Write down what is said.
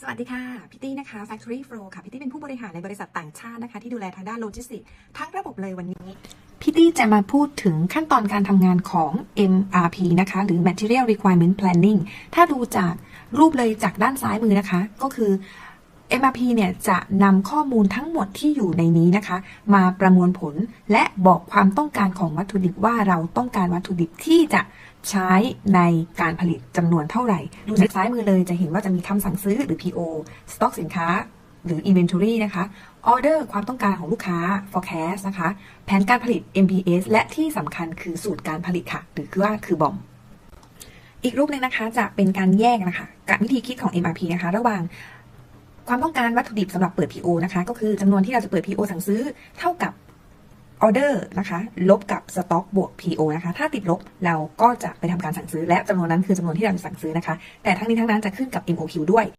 สวัสดีค่ะ พิตตี้นะคะ Factory Flow ค่ะ พิตตี้เป็นผู้บริหารในบริษัทต่างชาตินะคะ ที่ดูแลทางด้านโลจิสติกส์ทั้งระบบเลยวันนี้ พิตตี้จะมาพูดถึงขั้นตอนการทำงานของ MRP นะคะ หรือ Material Requirement Planning ถ้าดูจากรูปเลยจากด้านซ้ายมือนะคะ ก็คือ MRP เนี่ยจะนำข้อมูลทั้งหมดที่อยู่ในนี้นะคะ มาประมวลผลและบอกความต้องการของวัตถุดิบว่าเราต้องการวัตถุดิบที่จะใช้ในการผลิตจำนวนเท่าไหร่ ดูจากซ้ายมือเลยจะเห็นว่าจะมีคำสั่งซื้อหรือ PO สต็อกสินค้าหรือ Inventory นะคะ Order ความต้องการของลูกค้า Forecast นะคะ แผนการผลิต MPS และที่สำคัญคือสูตรการผลิตค่ะ หรือว่าคือบอม อีกรูปหนึงนะคะจะเป็นการแยกนะคะกับวิธีคิดของ MRP นะคะ ระหว่าง ความต้องการวัตถุดิบสำหรับเปิด PO นะคะ ก็คือจำนวนที่เราจะเปิด PO สั่งซื้อเท่ากับออเดอร์นะคะ ลบกับสต็อกบวก PO นะคะ ถ้าติดลบเราก็จะไปทำการสั่งซื้อ และจำนวนนั้นคือจำนวนที่เราจะสั่งซื้อนะคะ แต่ทั้งนี้ทั้งนั้นจะขึ้นกับ MOQ ด้วย